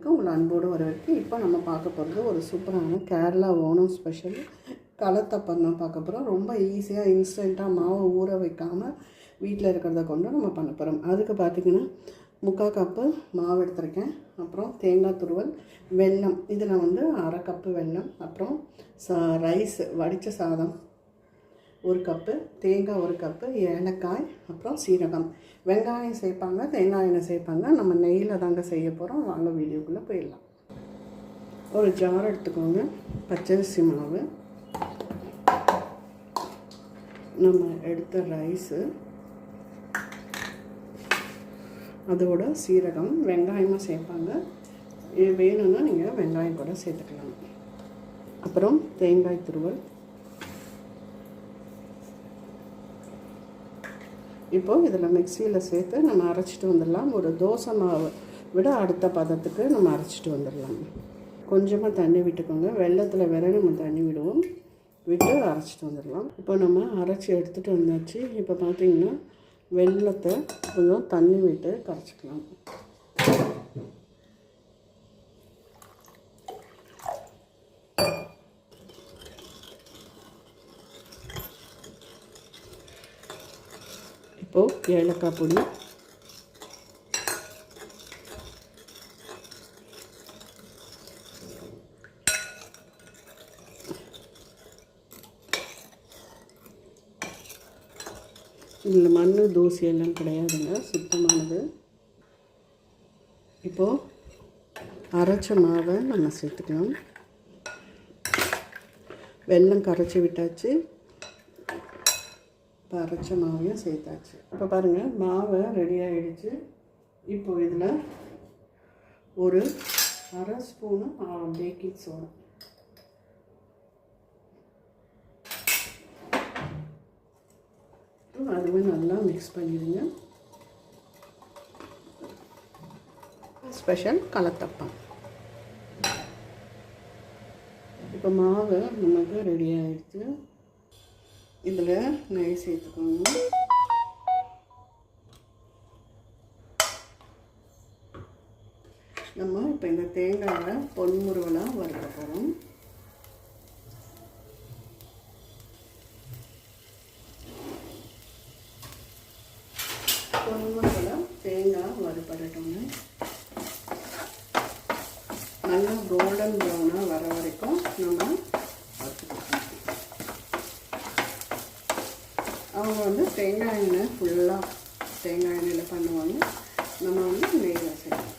சேனலுக்கு உங்களை அன்போடு வரவேற்கு இப்போ நம்ம பார்க்க போகிறது ஒரு சூப்பரான கேரளா ஓணம் ஸ்பெஷல் களத்தப்பம் தான் பார்க்க போகிறோம் ரொம்ப ஈஸியாக இன்ஸ்டண்ட்டாக மாவை ஊற வைக்காமல் வீட்டில் இருக்கிறத கொண்டு நம்ம பண்ண போகிறோம் அதுக்கு பார்த்திங்கன்னா முக்கால் கப்பு மாவு எடுத்திருக்கேன். அப்புறம் தேங்காய் துருவல் வெல்லம் இதில் வந்து அரை கப்பு வெல்லம் அப்புறம் சா ரைஸ் வடித்த சாதம். ஒரு கப்பு தேங்காய் ஒரு கப்பு ஏலக்காய் அப்புறம் சீரகம். வெங்காயம் சேர்ப்பாங்க தேங்காய் எண்ணெய் சேர்ப்பாங்க. நம்ம நெய்யில் தாங்க செய்ய போகிறோம் வாங்க வீடியோக்குள்ளே போயிடலாம். ஒரு ஜார் எடுத்துக்கோங்க. பச்சரிசி மாவு நம்ம எடுத்த ரைஸு அதோட சீரகம் வெங்காயமாக சேர்ப்பாங்க. வேணும்னா நீங்கள் வெங்காயம் கூட சேர்த்துக்கலாம். அப்புறம் தேங்காய் துருவல். இப்போது இதில் மிக்சியில் சேர்த்து நம்ம அரைச்சிட்டு வந்துடலாம். ஒரு தோசை மாவு விட அடுத்த பதத்துக்கு நம்ம அரைச்சிட்டு வந்துடலாம். கொஞ்சமாக தண்ணி விட்டுக்கோங்க. வெள்ளத்தில் வேற நம்ம தண்ணி விடுவோம். விட்டு அரைச்சிட்டு வந்துடலாம். இப்போ நம்ம அரைச்சி எடுத்துகிட்டு வந்தாச்சு. இப்போ பார்த்தீங்கன்னா வெள்ளத்தை கொஞ்சம் தண்ணி விட்டு கரைச்சிக்கலாம். இப்போது ஏலக்காய் பொடி. இதில் மண் தூசி எல்லாம் கிடையாதுங்க சுத்தமானது. இப்போது அரைச்ச மாவை நம்ம சேர்த்துக்கலாம். வெல்லம் கரைச்சி விட்டாச்சு. இப்போ அரைச்ச மாவையும் சேர்த்தாச்சு. இப்போ பாருங்கள் மாவை ரெடி ஆகிடுச்சு இப்போ இதில் ஒரு அரை ஸ்பூனு பேக்கிங் சோடா அதுவே நல்லா மிக்ஸ் பண்ணிடுங்க. ஸ்பெஷல் கலத்தப்பம். இப்போ மாவு நமக்கு ரெடி ஆகிடுச்சு இதில் நெய் சேர்த்துக்கோங்க. நம்ம இப்போ இந்த தேங்காயை பொன்முருவலாக வறுக்க போகிறோம். பொன்முருவலாக தேங்காய் வறுபடட்டுங்க. நல்லா கோல்டன் ப்ரௌனாக வர வரைக்கும் நம்ம வறுத்துக்கலாம் அவங்க வந்து தேங்காய் எண்ணெய் ஃபுல்லாக தேங்காய் எண்ணெயில் பண்ணுவாங்க. நம்ம வந்து நெய்யில் செய்யலாம்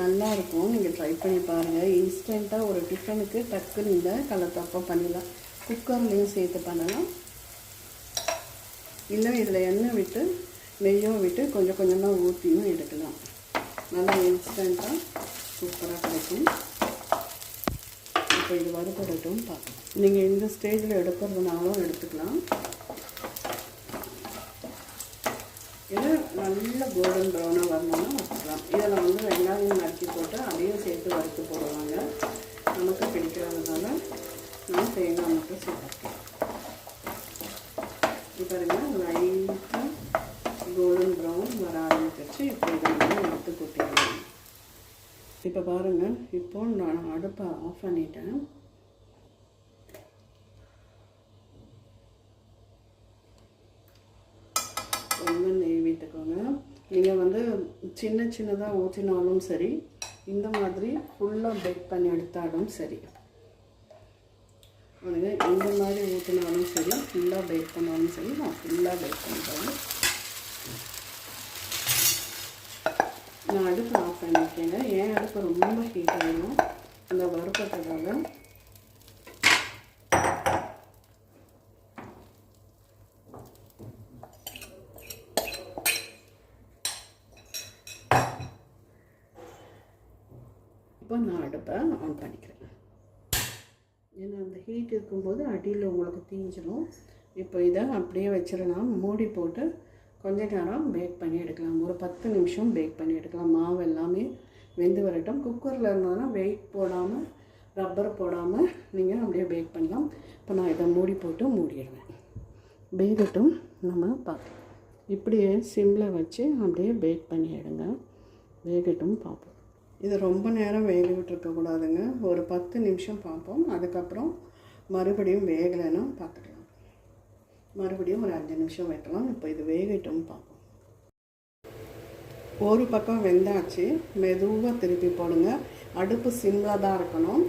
நல்லாயிருக்கும் நீங்கள் ட்ரை பண்ணி பாருங்கள் இன்ஸ்டண்ட்டாக ஒரு டிஃபனுக்கு டக்குன்னு இந்த கலத்தப்பம் பண்ணிடலாம். குக்கர்லேயும் சேர்த்து பண்ணலாம். இல்லை இதில் எண்ணெய் விட்டு நெய்யும் விட்டு கொஞ்சம் கொஞ்சமாக ஊற்றியும் எடுக்கலாம். நல்லா இன்ஸ்டண்ட்டாக சூப்பராக கிடைக்கும். இப்போ இது வறுபடட்டும் பார்க்கலாம் நீங்கள் இந்த ஸ்டேஜில் எடுக்கிறதுனாலும் எடுத்துக்கலாம். ஏன்னா நல்ல கோல்டன் ப்ரௌனாக வரணும்னா வச்சுக்கலாம். இதில் வந்து வெங்காயம் நறுக்கி போட்டு அதையும் சேர்த்து வறுத்து போடுவாங்க நமக்கு பிடிக்கிறதுனால நான் தேங்காய் மட்டும் சேர்த்துக்கலாம் இப்போ பாருங்கள் லைட்டாக கோல்டன் ப்ரௌன் வர ஆரம்பிச்சிருச்சு. இப்போ இதை வந்து எடுத்து கொட்டிடலாம். இப்போ பாருங்கள் இப்போ நான் அடுப்பை ஆஃப் பண்ணிட்டேன். கொஞ்சம் நெய் விட்டுக்கோங்க நீங்கள் வந்து சின்ன சின்னதாக ஊற்றினாலும் சரி இந்த மாதிரி ஃபுல்லாக பேக் பண்ணி எடுத்தாலும் சரி. இந்த மாதிரி ஊற்றினாலும் சரி ஃபுல்லாக பேக் பண்ணாலும் சரி நான் ஃபுல்லாக பேக் பண்ணுறேன் நான் அடுப்பு ஆஃப் பண்ணியிருக்கேங்க. அடுப்பு ரொம்ப ஹீட் ஆகிடும் அந்த வறுப்பட்டதால் இப்போ நான் அடுப்பை ஆன் பண்ணிக்கிறேன். ஏன்னா அந்த ஹீட் இருக்கும்போது அடியில் உங்களுக்கு தீஞ்சிடும் இப்போ இதை அப்படியே வச்சிடலாம். மூடி போட்டு கொஞ்ச நேரம் பேக் பண்ணி எடுக்கலாம். ஒரு பத்து நிமிஷம் பேக் பண்ணி எடுக்கலாம். மாவு எல்லாமே வெந்து வரட்டும். குக்கரில் இருந்ததுன்னா வெயிட் போடாமல் ரப்பர் போடாமல் நீங்கள் அப்படியே பேக் பண்ணலாம். இப்போ நான் இதை மூடி போட்டு மூடிடுவேன் வேகட்டும் நம்ம பார்க்கலாம் இப்படியே சிம்மில் வச்சு அப்படியே பேக் பண்ணிடுங்க வேகட்டும் பார்ப்போம் இது ரொம்ப நேரம் வேக விட்டுருக்கக்கூடாதுங்க ஒரு பத்து நிமிஷம் பார்ப்போம் அதுக்கப்புறம் மறுபடியும் வேகலைன்னா பார்த்துக்கலாம் மறுபடியும் ஒரு அஞ்சு நிமிஷம் வைக்கலாம். இப்போ இது வேகட்டும் பார்ப்போம் ஒரு பக்கம் வெந்தாச்சு மெதுவாக திருப்பி போடுங்க. அடுப்பு சிம்மில் தான் இருக்கணும்.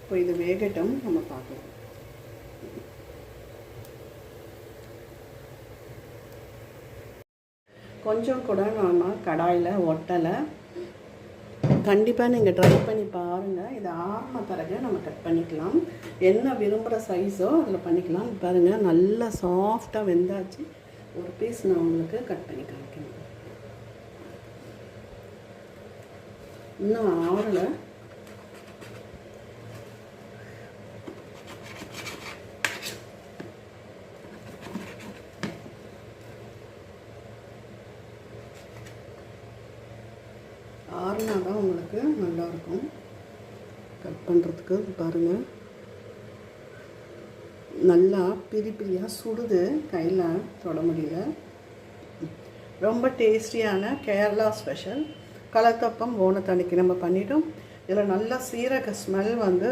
இப்போ இது வேகட்டும் நம்ம பார்க்கலாம். கொஞ்சம் கூட நம்ம கடாயில் ஒட்டலை. கண்டிப்பாக நீங்கள் ட்ரை பண்ணி பாருங்கள் இது ஆறின பிறகு நம்ம கட் பண்ணிக்கலாம். என்ன விரும்புகிற சைஸோ அதில் பண்ணிக்கலாம். பாருங்கள் நல்லா சாஃப்டாக வெந்தாச்சு. ஒரு பீஸ் நான் உங்களுக்கு கட் பண்ணி காமிக்கணும் இன்னும் ஆறலை. ஆறுனா தான் உங்களுக்கு நல்லாயிருக்கும் கட் பண்ணுறதுக்கு பாருங்கள் நல்லா பிரி பிரியாக சுடுது கையில் தொட முடியல. ரொம்ப டேஸ்டியான கேரளா ஸ்பெஷல். கலத்தப்பம் ஓணத்தன்னைக்கு நம்ம பண்ணிட்டோம். இதில் நல்லா சீரக ஸ்மெல் வந்து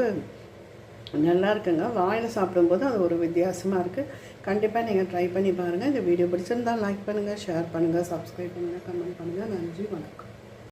நல்லா இருக்குங்க. வாயில் சாப்பிடும்போது அது ஒரு வித்தியாசமாக இருக்குது கண்டிப்பாக நீங்கள் ட்ரை பண்ணி பாருங்கள் இந்த வீடியோ பிடிச்சிருந்தால் லைக் பண்ணுங்கள் ஷேர் பண்ணுங்கள் சப்ஸ்கிரைப் பண்ணுங்கள் கமெண்ட் பண்ணுங்கள் நன்றி வணக்கம்.